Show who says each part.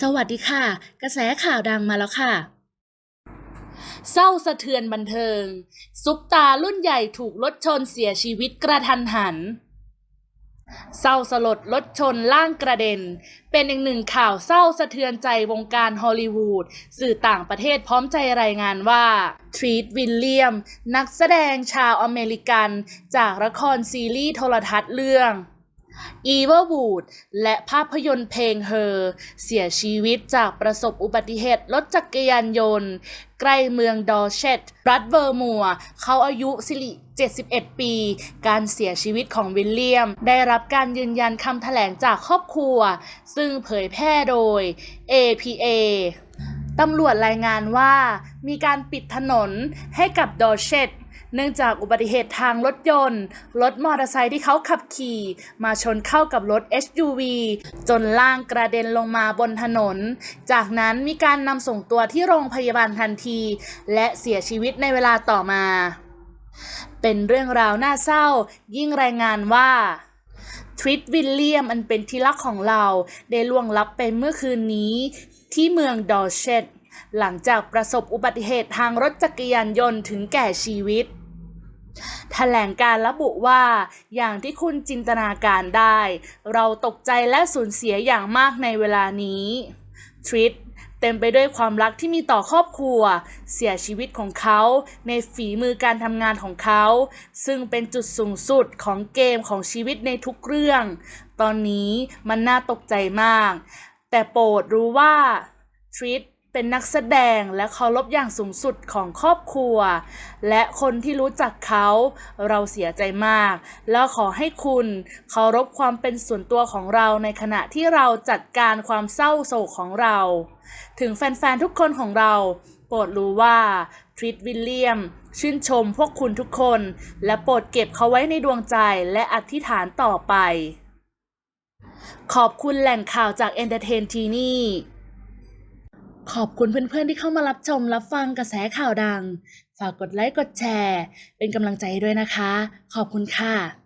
Speaker 1: สวัสดีค่ะ กระแสข่าวดังมาแล้วค่ะ เศร้าสะเทือนบันเทิง ซุปตารุ่นใหญ่ถูกรถชนเสียชีวิตกระทันหัน เศร้าสลดรถชนล่างกระเด็น เป็นอีกหนึ่งข่าวเศร้าสะเทือนใจวงการฮอลลีวูดสื่อต่างประเทศพร้อมใจรายงานว่า ทรีตวิลเลียม นักแสดงชาวอเมริกัน จากละครซีรีส์โทรทัศน์เรื่อง e v i l Wood และภาพยนตร์เพลง Her เสียชีวิตจากประสบอุบัติเหตุรถจักรยานยนต์ ใกล้เมืองดอร์เชตรัฐเวอร์มัวร์เขาอายุสิริ 71 ปี การเสียชีวิตของวิลเลียม ได้รับการยืนยันคำแถลงจากครอบครัว ซึ่งเผยแพร่โดย APA ตำรวจรายงานว่ามีการปิดถนนให้กับดอร์เชตเนื่องจากอุบัติเหตุทางรถยนต์ รถมอเตอร์ไซค์ที่เขาขับขี่ มาชนเข้ากับรถ SUV จนล่างกระเด็นลงมาบนถนน จากนั้นมีการนำส่งตัวที่โรงพยาบาลทันที และเสียชีวิตในเวลาต่อมา เป็นเรื่องราวน่าเศร้า ยิ่งรายงานว่า ทริตวิลเลียมอันเป็นที่รักของเรา ได้ล่วงลับไปเมื่อคืนนี้ที่เมืองดอร์เชตหลังจากประสบอุบัติเหตุทางรถจักรยานยนต์ถึงแก่ชีวิตแถลงการระบุว่าอย่างที่คุณจินตนาการได้ เราตกใจและสูญเสียอย่างมากในเวลานี้ทริต เต็มไปด้วยความรักที่มีต่อครอบครัว เสียชีวิตของเขา ในฝีมือการทำงานของเขา ซึ่งเป็นจุดสูงสุดของเกมของชีวิตในทุกเรื่อง ตอนนี้มันน่าตกใจมาก แต่โปรดรู้ว่าทริป เป็นนักแสดงและเคารพอย่างสูงสุดของครอบครัว และคนที่รู้จักเขาเราเสียใจมาก แล้วขอให้คุณเคารพความเป็นส่วนตัวของเราในขณะที่เราจัดการความเศร้าโศกของเรา ถึงแฟนๆทุกคนของเราโปรดรู้ว่าทริตวิลเลียมชื่นชมพวกคุณทุกคน และโปรดเก็บเขาไว้ในดวงใจและอธิษฐานต่อไป ขอบคุณแหล่งข่าวจาก Entertain t ที่นี่ ขอบคุณเพื่อนๆที่เข้ามารับชมรับฟังกระแสข่าวดัง ฝากกดไลค์กดแชร์ เป็นกำลังใจด้วยนะคะ ขอบคุณค่ะ